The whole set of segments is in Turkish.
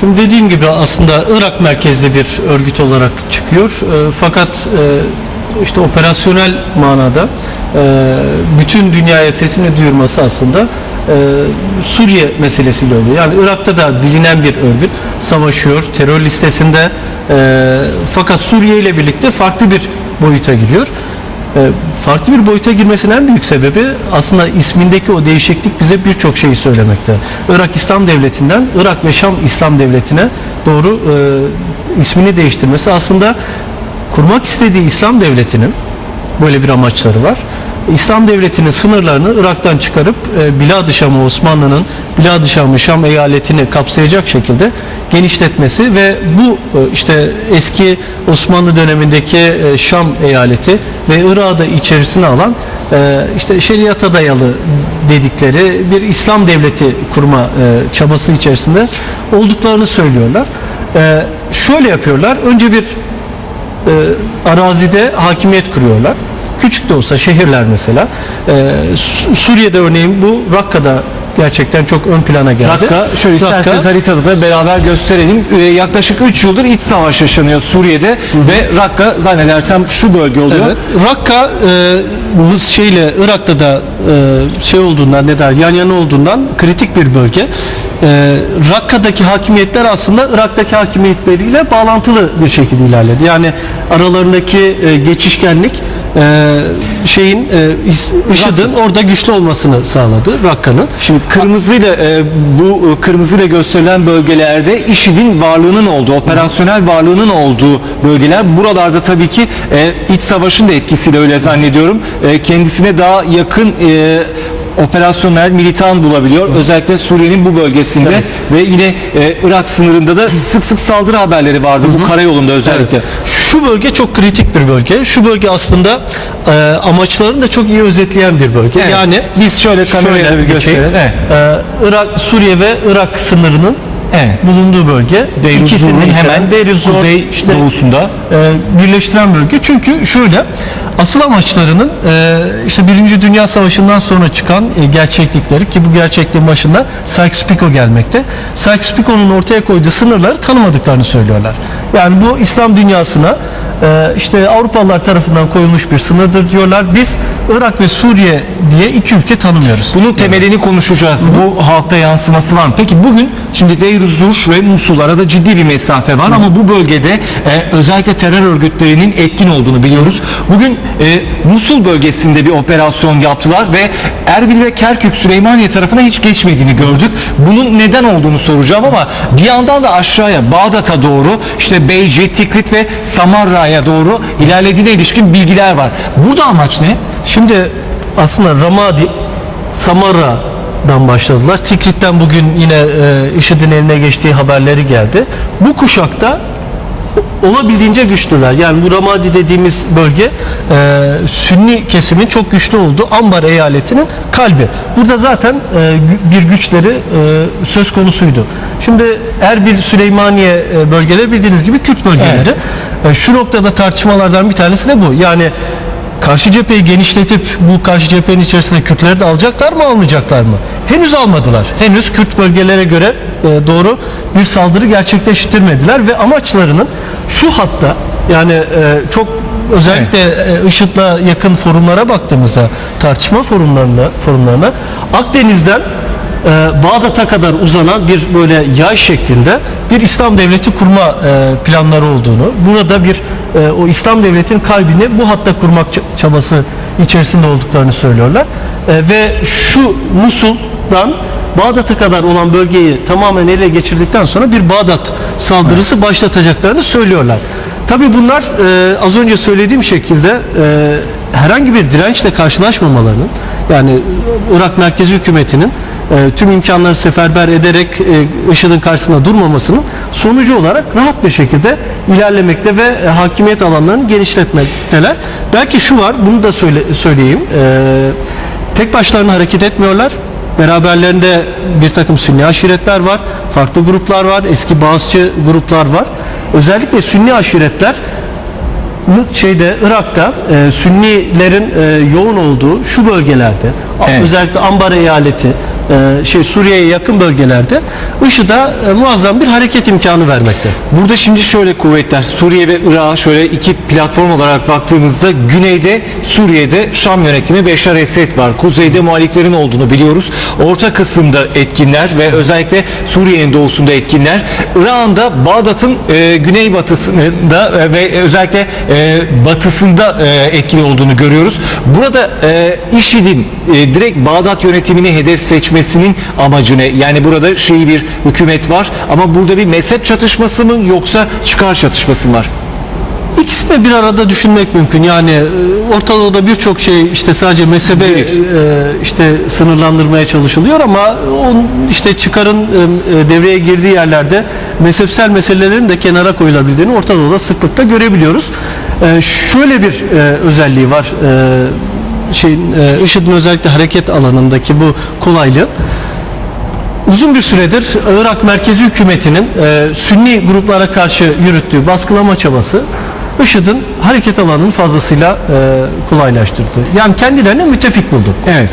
Şimdi dediğim gibi aslında Irak merkezli bir örgüt olarak çıkıyor. E, fakat e, işte operasyonel manada e, bütün dünyaya sesini duyurması aslında e, Suriye meselesiyle oluyor. Yani Irak'ta da bilinen bir örgüt savaşıyor, terör listesinde e, fakat Suriye ile birlikte farklı bir boyuta giriyor. E, farklı bir boyuta girmesinin en büyük sebebi aslında ismindeki o değişiklik bize birçok şeyi söylemekte. Irak İslam Devleti'nden Irak ve Şam İslam Devleti'ne doğru e, ismini değiştirmesi aslında kurmak istediği İslam Devleti'nin böyle bir amaçları var. İslam Devleti'nin sınırlarını Irak'tan çıkarıp e, Bilad-ı Şam'ı Osmanlı'nın Bilad-ı Şam'ı Şam eyaletini kapsayacak şekilde genişletmesi ve bu e, işte eski Osmanlı dönemindeki e, Şam eyaleti ve Irak'ı içerisine alan e, işte şeriata dayalı dedikleri bir İslam devleti kurma e, çabası içerisinde olduklarını söylüyorlar. E, şöyle yapıyorlar. Önce bir arazide hakimiyet kuruyorlar. Küçük de olsa şehirler mesela. Su- Suriye'de örneğin bu Rakka'da gerçekten çok ön plana geldi. Rakka, şöyle isterseniz Rakka, haritada da beraber gösterelim. Ee, yaklaşık 3 yıldır iç savaş yaşanıyor Suriye'de ve Rakka zannedersem şu bölge oluyor. Evet. Rakka e, şeyle Irak'ta da e, şey olduğundan ne der yan yana olduğundan kritik bir bölge. E, Rakka'daki hakimiyetler aslında Irak'taki hakimiyetleriyle bağlantılı bir şekilde ilerledi. Yani aralarındaki e, geçişkenlik e, şeyin e, IŞİD'in orada güçlü olmasını sağladı Rakka'nın. Şimdi kırmızıyla e, bu e, kırmızıyla gösterilen bölgelerde IŞİD'in varlığının olduğu, operasyonel varlığının olduğu bölgeler. Buralarda tabii ki e, iç savaşın da etkisiyle öyle zannediyorum. E, kendisine daha yakın e, operasyonel militan bulabiliyor. Özellikle Suriye'nin bu bölgesinde Evet. ve yine e, Irak sınırında da sık sık saldırı haberleri vardı bu karayolunda özellikle. Evet. Şu bölge çok kritik bir bölge. Şu bölge aslında e, amaçlarını da çok iyi özetleyen bir bölge. Evet. Yani biz şöyle kamerayla bir gösterelim. Evet. E, Irak, Suriye ve Irak sınırının Evet. bulunduğu bölge. Deir hemen Deir kuzey işte, doğusunda. e, birleştiren bölge. Çünkü şöyle asıl amaçlarının e, işte Birinci Dünya Savaşı'ndan sonra çıkan e, gerçeklikleri ki bu gerçekliğin başında Sykes-Picot gelmekte. Sykes-Picot'un ortaya koyduğu sınırları tanımadıklarını söylüyorlar. Yani bu İslam dünyasına e, işte Avrupalılar tarafından koyulmuş bir sınırdır diyorlar. Biz Irak ve Suriye diye iki ülke tanımıyoruz. Bunun temelini konuşacağız. Bu halkta yansıması var mı? Peki bugün şimdi Deir Zur ve Musul arada ciddi bir mesafe var ama bu bölgede e, özellikle terör örgütlerinin etkin olduğunu biliyoruz. Bugün e, Musul bölgesinde bir operasyon yaptılar ve Erbil ve Kerkük Süleymaniye tarafına hiç geçmediğini gördük. Bunun neden olduğunu soracağım ama bir yandan da aşağıya Bağdat'a doğru işte Beyce, Tikrit ve Samarra'ya doğru ilerlediğine ilişkin bilgiler var. Burada amaç ne? Şimdi aslında Ramadi, Samarra'dan başladılar. Tikrit'ten bugün yine e, IŞİD'in eline geçtiği haberleri geldi. Bu kuşakta olabildiğince güçlüler. Yani bu Ramadi dediğimiz bölge e, Sünni kesimin çok güçlü olduğu Ambar eyaletinin kalbi. Burada zaten e, bir güçleri e, söz konusuydu. Şimdi Erbil, Süleymaniye e, bölgeleri bildiğiniz gibi Kürt bölgeleri. E, şu noktada tartışmalardan bir tanesi de bu. Yani Karşı cepheyi genişletip bu karşı cephenin içerisine Kürtleri de alacaklar mı almayacaklar mı? Henüz almadılar. Henüz Kürt bölgelere göre e, doğru bir saldırı gerçekleştirmediler ve amaçlarının şu hatta yani e, çok özellikle e, IŞİD'le yakın forumlara baktığımızda tartışma forumlarına forumlarına Akdeniz'den e, Bağdat'a kadar uzanan bir böyle yay şeklinde bir İslam devleti kurma e, planları olduğunu, burada bir e, o İslam devletinin kalbini bu hatta kurmak çabası içerisinde olduklarını söylüyorlar. E, ve şu Musul'dan Bağdat'a kadar olan bölgeyi tamamen ele geçirdikten sonra bir Bağdat saldırısı başlatacaklarını söylüyorlar. Tabi bunlar e, az önce söylediğim şekilde e, herhangi bir dirençle karşılaşmamalarının yani Irak merkezi hükümetinin e, tüm imkanları seferber ederek e, IŞİD'in karşısında durmamasının sonucu olarak rahat bir şekilde ilerlemekte ve e, hakimiyet alanlarını genişletmekteler. Belki şu var, bunu da söyle, söyleyeyim. E, tek başlarına hareket etmiyorlar. Beraberlerinde bir takım Sünni aşiretler var, farklı gruplar var, eski Bağızçı gruplar var. Özellikle Sünni aşiretler şeyde Irak'ta e, Sünnilerin e, yoğun olduğu şu bölgelerde Evet. özellikle Ambar eyaleti e, şey Suriye'ye yakın bölgelerde IŞİD'e e, muazzam bir hareket imkanı vermekte. Burada şimdi şöyle kuvvetler Suriye ve Irak'a şöyle iki platform olarak baktığımızda güneyde Suriye'de Şam yönetimi Beşar Esed var. Kuzeyde muhaliflerin olduğunu biliyoruz. Orta kısımda etkinler ve özellikle Suriye'nin doğusunda etkinler. Irak'ın da Bağdat'ın e, güneybatısında e, ve özellikle e, batısında e, etkili olduğunu görüyoruz. Burada e, IŞİD'in e, direkt Bağdat yönetimini hedef seçmesinin amacı ne? Yani burada Şii bir hükümet var ama burada bir mezhep çatışması mı yoksa çıkar çatışması mı var? İkisini bir arada düşünmek mümkün. Yani e, Orta Doğu'da birçok şey işte sadece mezhebe Evet. e, işte sınırlandırmaya çalışılıyor ama on işte çıkarın e, e, devreye girdiği yerlerde mezhepsel meselelerin de kenara koyulabildiğini Orta Doğu'da sıklıkla görebiliyoruz. E, şöyle bir e, özelliği var. E, şeyin e, IŞİD'in özellikle hareket alanındaki bu kolaylığı uzun bir süredir Irak merkezi hükümetinin e, Sünni gruplara karşı yürüttüğü baskılama çabası IŞİD'in hareket alanını fazlasıyla e, kolaylaştırdı. Yani kendilerine müttefik buldu. Evet.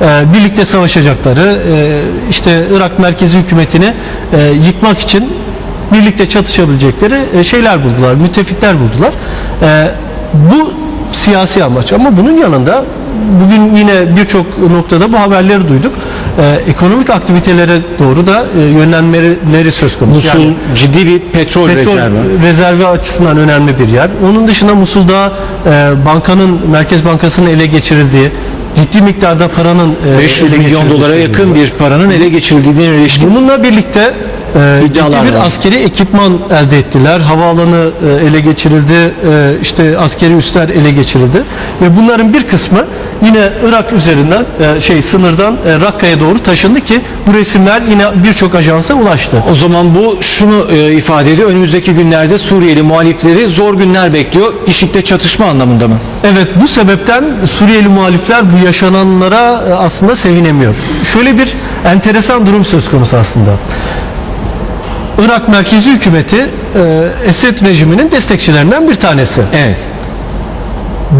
E, birlikte savaşacakları, e, işte Irak merkezi hükümetini e, yıkmak için birlikte çatışabilecekleri e, şeyler buldular, müttefikler buldular. E, bu siyasi amaç ama bunun yanında bugün yine birçok noktada bu haberleri duyduk. E, ekonomik aktivitelere doğru da e, yönlenmeleri söz konusu. Musul Yani- ciddi bir petrol, petrol rezervi. rezervi açısından önemli bir yer. Onun dışında Musul'da e, bankanın Merkez Bankası'nın ele geçirildiği ciddi miktarda paranın e, 500 ele milyon dolara yakın bir paranın ele geçirildiğine ilişkin Bununla birlikte e, İddialar ciddi bir var. askeri ekipman elde ettiler. Havaalanı e, ele geçirildi. E, işte askeri üsler ele geçirildi. Ve bunların bir kısmı yine Irak üzerinden e, şey sınırdan e, Rakka'ya doğru taşındı ki bu resimler yine birçok ajansa ulaştı. O zaman bu şunu e, ifade ediyor. Önümüzdeki günlerde Suriyeli muhalifleri zor günler bekliyor. IŞİD'le çatışma anlamında mı? Evet bu sebepten Suriyeli muhalifler bu yaşananlara e, aslında sevinemiyor. Şöyle bir enteresan durum söz konusu aslında. Irak merkezi hükümeti e, Esed rejiminin destekçilerinden bir tanesi. Evet.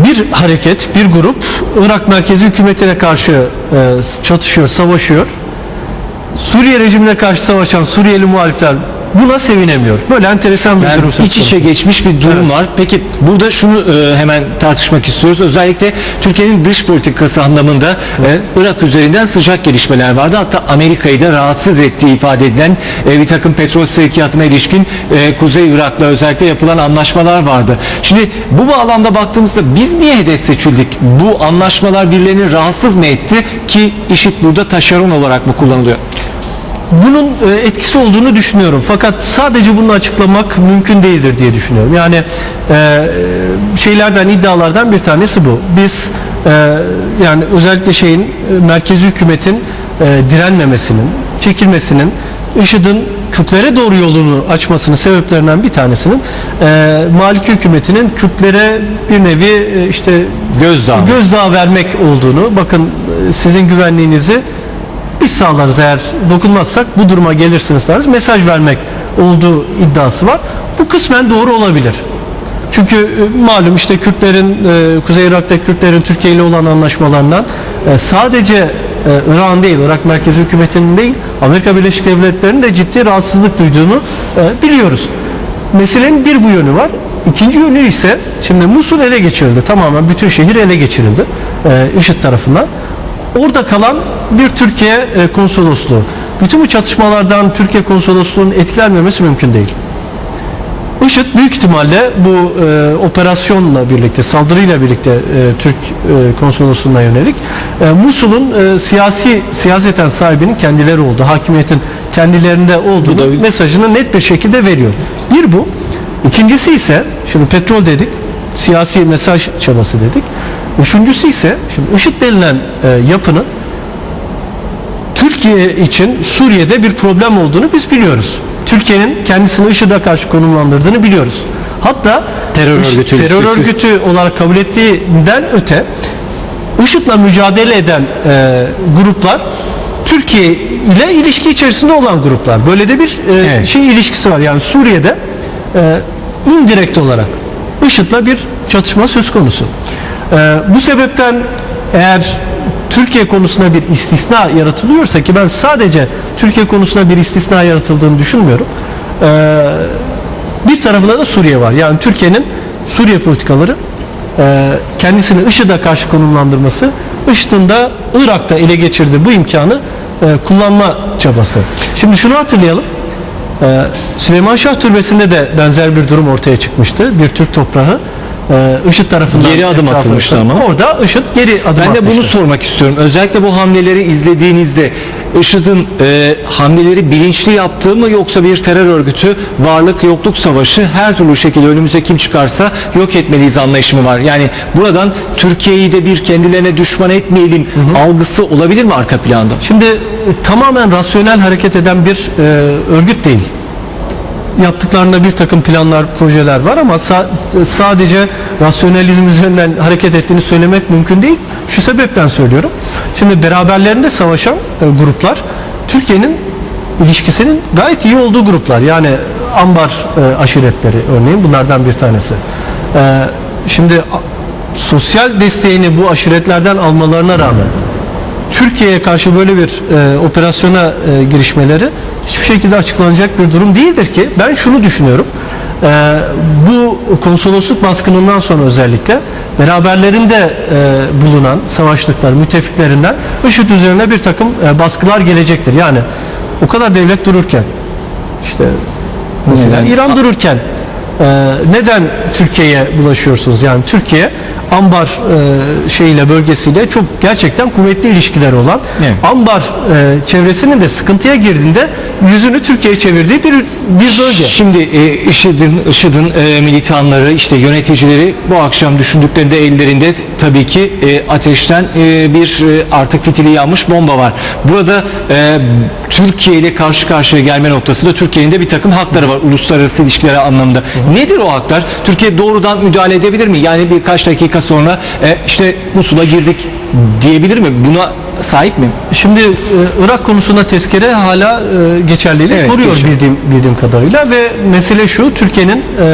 Bir hareket, bir grup Irak merkezi hükümetine karşı e, çatışıyor, savaşıyor. Suriye rejimine karşı savaşan Suriyeli muhalifler buna sevinemiyor. Böyle enteresan bir Yani durum iç içe geçmiş bir durum Evet. var. Peki burada şunu e, hemen tartışmak istiyoruz. Özellikle Türkiye'nin dış politikası anlamında e, Irak üzerinden sıcak gelişmeler vardı. Hatta Amerika'yı da rahatsız ettiği ifade edilen e, bir takım petrol sevkiyatına ilişkin e, Kuzey Irak'la özellikle yapılan anlaşmalar vardı. Şimdi bu bağlamda baktığımızda biz niye hedef seçildik? Bu anlaşmalar birilerini rahatsız mı etti ki IŞİD burada taşeron olarak mı kullanılıyor? Bunun e, etkisi olduğunu düşünüyorum. Fakat sadece bunu açıklamak mümkün değildir diye düşünüyorum. Yani e, şeylerden iddialardan bir tanesi bu. Biz e, yani özellikle şeyin merkezi hükümetin direnmemesinin, çekilmesinin, IŞİD'in Kürtlere doğru yolunu açmasının sebeplerinden bir tanesinin e, Maliki hükümetinin Kürtlere bir nevi e, işte Gözdağı. gözdağı vermek olduğunu, bakın sizin güvenliğinizi biz sağlarız eğer dokunmazsak bu duruma gelirsiniz tarzı mesaj vermek olduğu iddiası var. Bu kısmen doğru olabilir. Çünkü e, malum işte Kürtlerin, e, Kuzey Irak'ta Kürtlerin Türkiye ile olan anlaşmalarından e, sadece e, değil, Irak merkezi hükümetinin değil, Amerika Birleşik Devletleri'nin de ciddi rahatsızlık duyduğunu biliyoruz. Meselenin bir bu yönü var. İkinci yönü ise şimdi Musul ele geçirildi. Tamamen bütün şehir ele geçirildi. E, IŞİD tarafından. Orada kalan bir Türkiye e, konsolosluğu. Bütün bu çatışmalardan Türkiye konsolosluğunun etkilenmemesi mümkün değil. IŞİD büyük ihtimalle bu e, operasyonla birlikte, saldırıyla birlikte e, Türk e, konsolosluğuna yönelik e, Musul'un e, siyasi siyaseten sahibinin kendileri olduğu, hakimiyetin kendilerinde olduğunu Bu da- mesajını net bir şekilde veriyor. Bir bu. İkincisi ise, şimdi petrol dedik, siyasi mesaj çabası dedik. Üçüncüsü ise, şimdi IŞİD denilen e, yapının Türkiye için Suriye'de bir problem olduğunu biz biliyoruz. Türkiye'nin kendisini IŞİD'e karşı konumlandırdığını biliyoruz. Hatta Terör örgütü. terör örgütü olarak kabul ettiğinden öte IŞİD'le mücadele eden e, gruplar Türkiye ile ilişki içerisinde olan gruplar. Böyle de bir e, Evet. şey ilişkisi var. Yani Suriye'de e, indirekt olarak IŞİD'le bir çatışma söz konusu. E, bu sebepten eğer Türkiye konusuna bir istisna yaratılıyorsa ki ben sadece Türkiye konusuna bir istisna yaratıldığını düşünmüyorum. E, bir tarafında da Suriye var. Yani Türkiye'nin Suriye politikaları e, kendisini IŞİD'e karşı konumlandırması, IŞİD'in de Irak'ta ele geçirdiği bu imkanı e, kullanma çabası. Şimdi şunu hatırlayalım. Ee, Süleyman Şah Türbesi'nde de benzer bir durum ortaya çıkmıştı. Bir Türk toprağı e, IŞİD tarafından Geri adım atılmıştı ama. Orada IŞİD geri adım Ben de bunu atmıştı. sormak istiyorum. Özellikle bu hamleleri izlediğinizde IŞİD'in e, hamleleri bilinçli yaptığı mı yoksa bir terör örgütü varlık yokluk savaşı her türlü şekilde önümüze kim çıkarsa yok etmeliyiz anlayışı mı var? Yani buradan Türkiye'yi de bir kendilerine düşman etmeyelim algısı olabilir mi arka planda? Şimdi e, tamamen rasyonel hareket eden bir e, örgüt değil. Yaptıklarında bir takım planlar, projeler var ama sa- sadece rasyonalizm üzerinden hareket ettiğini söylemek mümkün değil. Şu sebepten söylüyorum. Şimdi beraberlerinde savaşan e, gruplar Türkiye'nin ilişkisinin gayet iyi olduğu gruplar. Yani ambar e, aşiretleri örneğin bunlardan bir tanesi. E, şimdi sosyal desteğini bu aşiretlerden almalarına rağmen Türkiye'ye karşı böyle bir e, operasyona e, girişmeleri hiçbir şekilde açıklanacak bir durum değildir ki ben şunu düşünüyorum. E, bu konsolosluk baskınından sonra özellikle beraberlerinde e, bulunan savaşlıklar müttefiklerinden IŞİD üzerine bir takım e, baskılar gelecektir. Yani o kadar devlet dururken işte mesela? İran dururken e, neden Türkiye'ye bulaşıyorsunuz? Yani Türkiye Ambar e, şeyiyle bölgesiyle çok gerçekten kuvvetli ilişkileri olan Evet. Ambar e, çevresinin de sıkıntıya girdiğinde yüzünü Türkiye'ye çevirdiği bir bir bölge. Şimdi e, IŞİD'in, IŞİD'in e, militanları, işte yöneticileri bu akşam düşündüklerinde ellerinde tabii ki e, ateşten e, bir e, artık fitili yanmış bomba var. Burada e, Türkiye ile karşı karşıya gelme noktasında Türkiye'nin de bir takım hakları var uluslararası ilişkiler anlamında. Nedir o haklar? Türkiye doğrudan müdahale edebilir mi? Yani birkaç dakika sonra e, işte Musul'a girdik diyebilir mi? Buna sahip mi? Şimdi e, Irak konusunda tezkere hala e, geçerliliği Evet, koruyor geçerli. bildiğim, bildiğim kadarıyla ve mesele şu Türkiye'nin e,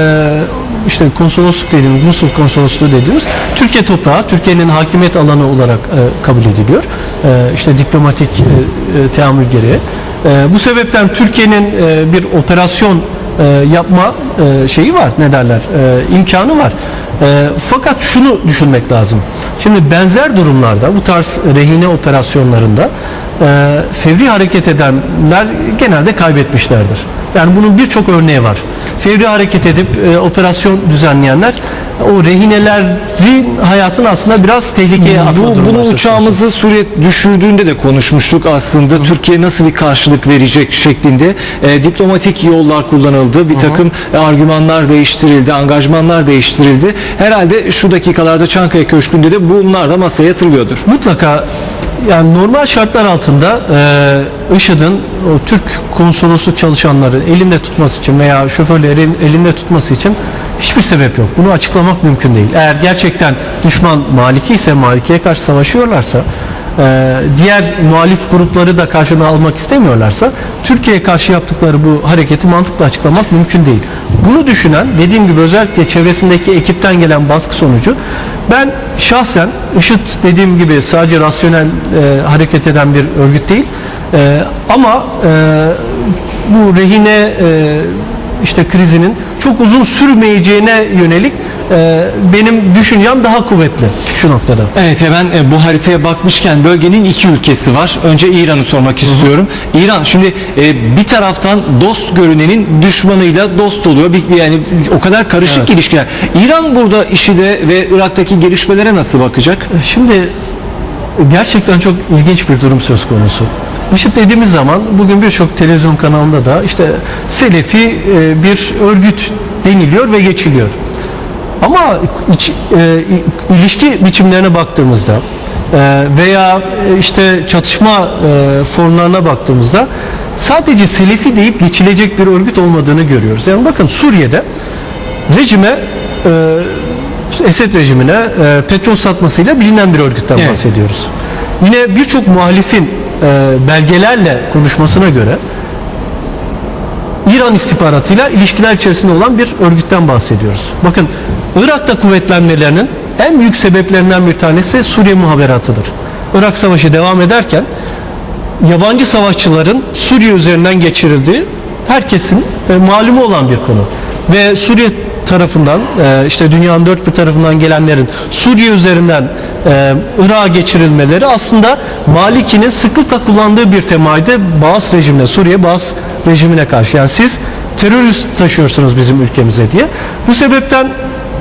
işte konsolosluk dediğimiz Musul konsolosluğu dediğimiz Türkiye toprağı Türkiye'nin hakimiyet alanı olarak e, kabul ediliyor. E, işte diplomatik e, e, teamül gereği. E, bu sebepten Türkiye'nin e, bir operasyon e, yapma e, şeyi var ne derler e, imkanı var. E, fakat şunu düşünmek lazım. Şimdi benzer durumlarda bu tarz rehine operasyonlarında e, fevri hareket edenler genelde kaybetmişlerdir. Yani bunun birçok örneği var. Fevri hareket edip e, operasyon düzenleyenler o rehinelerin hayatını aslında biraz tehlikeye atma Bu, bunu uçağımızı Suriye düşürdüğünde de konuşmuştuk aslında. Türkiye nasıl bir karşılık verecek şeklinde e, diplomatik yollar kullanıldı. Bir takım e, argümanlar değiştirildi, angajmanlar değiştirildi. Herhalde şu dakikalarda Çankaya Köşkü'nde de bunlar da masaya yatırılıyordur. mutlaka yani normal şartlar altında e, IŞİD'in o Türk konsolosluk çalışanları elinde tutması için veya şoförlerin elinde tutması için hiçbir sebep yok. Bunu açıklamak mümkün değil. Eğer gerçekten düşman Maliki ise Maliki'ye karşı savaşıyorlarsa e, diğer muhalif grupları da karşına almak istemiyorlarsa Türkiye'ye karşı yaptıkları bu hareketi mantıkla açıklamak mümkün değil. Bunu düşünen dediğim gibi özellikle çevresindeki ekipten gelen baskı sonucu ben şahsen IŞİD dediğim gibi sadece rasyonel e, hareket eden bir örgüt değil. E, ama e, bu rehine e, işte krizinin çok uzun sürmeyeceğine yönelik e, benim düşüncem daha kuvvetli şu noktada. Evet hemen e, bu haritaya bakmışken bölgenin iki ülkesi var. Önce İran'ı sormak istiyorum. İran şimdi e, bir taraftan dost görünenin düşmanıyla dost oluyor. Yani o kadar karışık Evet. ilişkiler. İran burada IŞİD'e ve Irak'taki gelişmelere nasıl bakacak? Şimdi gerçekten çok ilginç bir durum söz konusu. IŞİD dediğimiz zaman bugün birçok televizyon kanalında da işte Selefi e, bir örgüt deniliyor ve geçiliyor. Ama iç- e, ilişki biçimlerine baktığımızda e, veya e, işte çatışma e, formlarına baktığımızda sadece Selefi deyip geçilecek bir örgüt olmadığını görüyoruz. Yani bakın Suriye'de rejime e, Esed rejimine e, petrol satmasıyla bilinen bir örgütten Evet. bahsediyoruz. Yine birçok muhalifin belgelerle konuşmasına göre İran istihbaratıyla ilişkiler içerisinde olan bir örgütten bahsediyoruz. Bakın Irak'ta kuvvetlenmelerinin en büyük sebeplerinden bir tanesi Suriye muhaberatıdır. Irak Savaşı devam ederken yabancı savaşçıların Suriye üzerinden geçirildiği herkesin e, malumu olan bir konu. Ve Suriye tarafından e, işte dünyanın dört bir tarafından gelenlerin Suriye üzerinden e, Irak'a geçirilmeleri aslında Maliki'nin sıklıkla kullandığı bir temaydı Baas rejimine, Suriye Baas rejimine karşı. Yani siz terörist taşıyorsunuz bizim ülkemize diye. Bu sebepten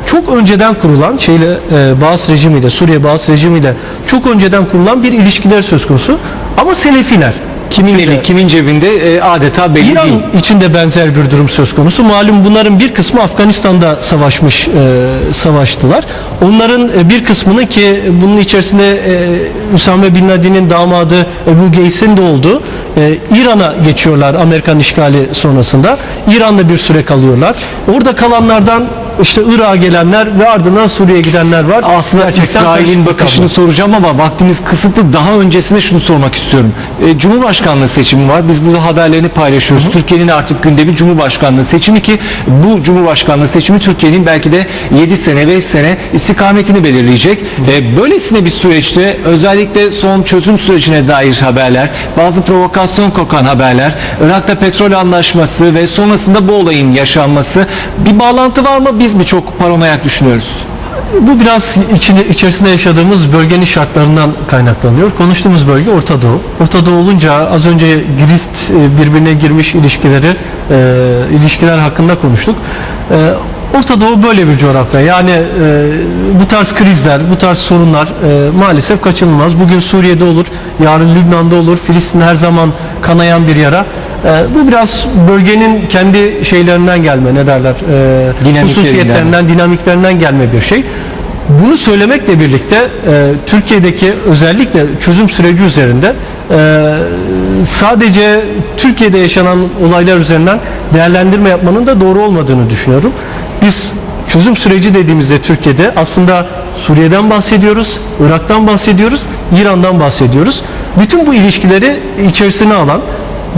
çok önceden kurulan şeyle e, Baas rejimiyle, Suriye Baas rejimiyle çok önceden kurulan bir ilişkiler söz konusu. Ama Selefiler Kimin eli, kimin cebinde e, adeta belli İran değil. içinde benzer bir durum söz konusu. Malum bunların bir kısmı Afganistan'da savaşmış, e, savaştılar. Onların e, bir kısmını ki bunun içerisinde e, Üsame Bin Laden'in damadı Ebu Geys'in de olduğu e, İran'a geçiyorlar Amerikan işgali sonrasında. İran'da bir süre kalıyorlar. Orada kalanlardan işte Irak'a gelenler ve ardından Suriye'ye gidenler var. Aslında Gerçekten İsrail'in bakışını tablo. soracağım ama vaktimiz kısıtlı. Daha öncesinde şunu sormak istiyorum. E, Cumhurbaşkanlığı seçimi var. Biz burada haberlerini paylaşıyoruz. Türkiye'nin artık gündemi Cumhurbaşkanlığı seçimi ki bu Cumhurbaşkanlığı seçimi Türkiye'nin belki de 7 sene 5 sene istikametini belirleyecek. E, böylesine bir süreçte özellikle son çözüm sürecine dair haberler, bazı provokasyon kokan haberler, Irak'ta petrol anlaşması ve sonrasında bu olayın yaşanması bir bağlantı var mı? Biz mi çok paranoyak düşünüyoruz? Bu biraz içine, içerisinde yaşadığımız bölgenin şartlarından kaynaklanıyor. Konuştuğumuz bölge Orta Doğu. Orta Doğu olunca az önce girift e, birbirine girmiş ilişkileri, e, ilişkiler hakkında konuştuk. E, Orta Doğu böyle bir coğrafya. Yani e, bu tarz krizler, bu tarz sorunlar e, maalesef kaçınılmaz. Bugün Suriye'de olur, yarın Lübnan'da olur. Filistin her zaman kanayan bir yara. E, bu biraz bölgenin kendi şeylerinden gelme, ne derler, e, Dinamiklerinden. hususiyetlerinden, dinamiklerinden gelme bir şey. Bunu söylemekle birlikte e, Türkiye'deki özellikle çözüm süreci üzerinde e, sadece Türkiye'de yaşanan olaylar üzerinden değerlendirme yapmanın da doğru olmadığını düşünüyorum. Biz çözüm süreci dediğimizde Türkiye'de aslında Suriye'den bahsediyoruz, Irak'tan bahsediyoruz, İran'dan bahsediyoruz. Bütün bu ilişkileri içerisine alan,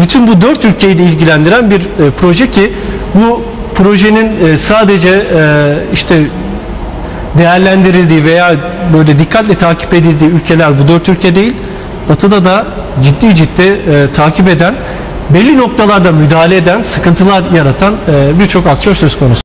bütün bu dört ülkeyi de ilgilendiren bir e, proje ki bu projenin e, sadece e, işte değerlendirildiği veya böyle dikkatle takip edildiği ülkeler bu dört ülke değil. Batı'da da ciddi ciddi e, takip eden, belli noktalarda müdahale eden, sıkıntılar yaratan e, birçok aktör söz konusu.